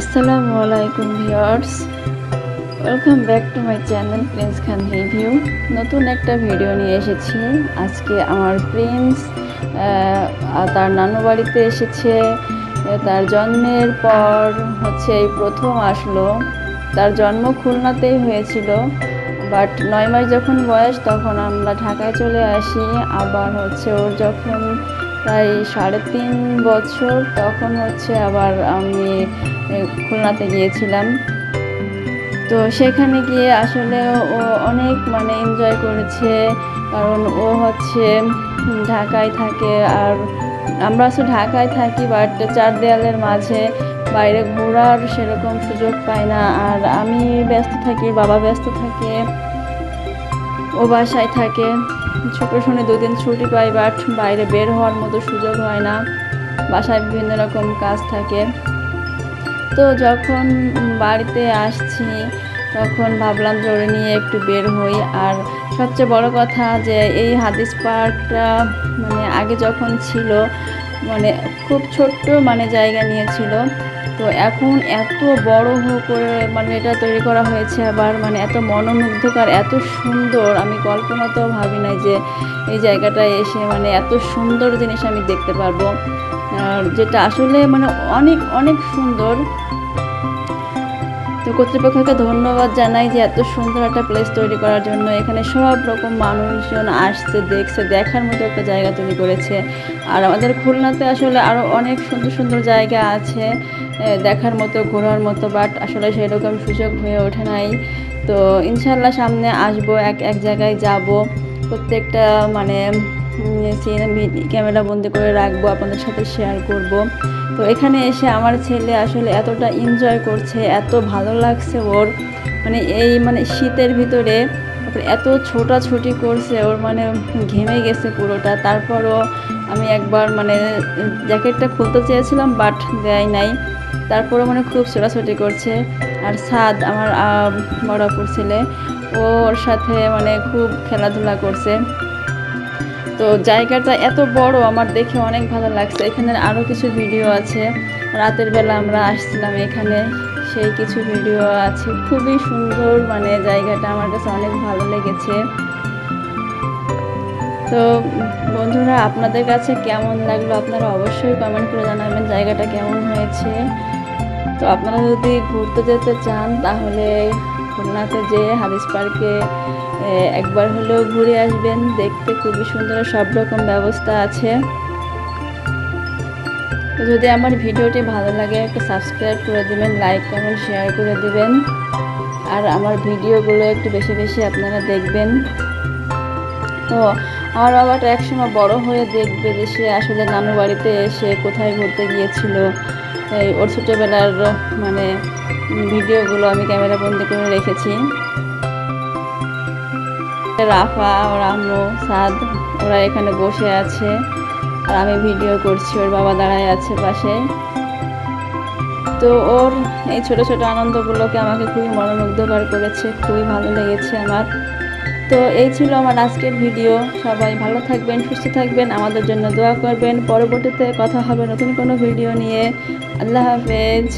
আসসালামু আলাইকুম viewers welcome back to my channel Prince Khan review নতুন একটা ভিডিও নিয়ে এসেছি। আজকে আমার প্রিন্স তার নানু বাড়িতে এসেছে। তার জন্মের পর হচ্ছে এই প্রথম আসলো। তার জন্ম খুলনাতেই হয়েছিল। বাট নয় মাস যখন বয়স, তখন আমরা ঢাকায় চলে আসি। আবার হচ্ছে ওর যখন প্রায় সাড়ে তিন বছর, তখন হচ্ছে আবার আমি খুলনাতে গিয়েছিলাম। তো সেখানে গিয়ে আসলে ও অনেক মানে এনজয় করেছে, কারণ ও হচ্ছে ঢাকায় থাকে। আর আমরা আসলে ঢাকায় থাকি বাট চার দেয়ালের মাঝে বাইরে ঘোরার সেরকম সুযোগ পাই না। আর আমি ব্যস্ত থাকি, বাবা ব্যস্ত থাকে, ও বাসায় থাকে। ছোট দু দিন ছুটি পাই বাট বাইরে বের হওয়ার মতো সুযোগ হয় না। বাসায় বিভিন্ন রকম কাজ থাকে। তো যখন বাড়িতে আসছি, তখন ভাবলাম জোরে নিয়ে একটু বের হই। আর সবচেয়ে বড় কথা যে এই হাদিস পার্কটা মানে আগে যখন ছিল মানে খুব ছোট্ট মানে জায়গা নিয়েছিল। তো এখন এত বড় করে মানে এটা তৈরি করা হয়েছে আবার মানে এত মনোমুগ্ধকর, এত সুন্দর। আমি কল্পনাতেও ভাবি নাই যে এই জায়গাটায় এসে মানে এত সুন্দর জিনিস আমি দেখতে পারব। যেটা আসলে মানে অনেক অনেক সুন্দর। তো কর্তৃপক্ষকে ধন্যবাদ জানাই যে এত সুন্দর একটা প্লেস তৈরি করার জন্য। এখানে সব রকম মানুষজন আসছে, দেখছে, দেখার মতো একটা জায়গা তৈরি করেছে। আর আমাদের খুলনাতে আসলে আরও অনেক সুন্দর সুন্দর জায়গা আছে দেখার মতো, ঘোরার মতো বাট আসলে সেরকম সুযোগ হয়ে ওঠে নাই। তো ইনশাল্লাহ সামনে আসব, এক এক জায়গায় যাব। প্রত্যেকটা মানে ক্যামেরা বন্দি করে রাখব, আপনাদের সাথে শেয়ার করব। তো এখানে এসে আমার ছেলে আসলে এতটা এনজয় করছে এত ভালো লাগছে ওর। মানে এই মানে শীতের ভিতরে এত ছোটাছুটি করছে ওর মানে ঘেমে গেছে পুরোটা। তারপরও আমি একবার মানে জ্যাকেটটা খুলতে চেয়েছিলাম বাট দেয় নাই। তারপরে মানে খুব ছোটাছুটি করছে। আর সাদ আমার আহ, বড় আপুর ছেলে ওর সাথে মানে খুব খেলাধুলা করছে। তো জায়গাটা এত বড়, আমার দেখে অনেক ভালো লাগছে। এখানে আরও কিছু ভিডিও আছে। রাতের বেলা আমরা আসছিলাম এখানে। সেই কিছু ভিডিও আছে। খুবই সুন্দর মানে জায়গাটা, আমার কাছে অনেক ভালো লেগেছে। তো বন্ধুরা, আপনাদের কাছে কেমন লাগল? আপনারা অবশ্যই কমেন্ট করে জানাবেন জায়গাটা কেমন হয়েছে। তো আপনারা যদি ঘুরতে যেতে চান, তাহলে খুলনাতে যে হাদিস পার্কে একবার হলেও ঘুরে আসবেন, দেখতে খুবই সুন্দর, সব রকম ব্যবস্থা আছে। যদি আমার ভিডিওটি ভালো লাগে, একটু সাবস্ক্রাইব করে দিবেন লাইক কমেন্ট শেয়ার করে দিবেন। আর আমার ভিডিওগুলো একটু বেশি বেশি আপনারা দেখবেন। তো আমার বাবাটা একসময় বড় হয়ে দেখবে যে সে আসলে নানু বাড়িতে এসে কোথায় ঘুরতে গিয়েছিল। এই ওর ছোটোবেলার মানে ভিডিওগুলো আমি ক্যামেরা বন্দি করে রেখেছি। রাফা, ওর আম্মু, সাদ, ওরা এখানে বসে আছে। আর আমি ভিডিও করছি, ওর বাবা দাঁড়ায় আছে পাশে। তো ওর এই ছোট ছোট আনন্দগুলোকে আমাকে খুবই মনোমুগ্ধকর করেছে, খুবই ভালো লেগেছে আমার। তো এই ছিল আমার আজকের ভিডিও। সবাই ভালো থাকবেন, সুস্থ থাকবেন, আমাদের জন্য দোয়া করবেন। পরবর্তীতে কথা হবে নতুন কোনো ভিডিও নিয়ে। আল্লাহ হাফেজ।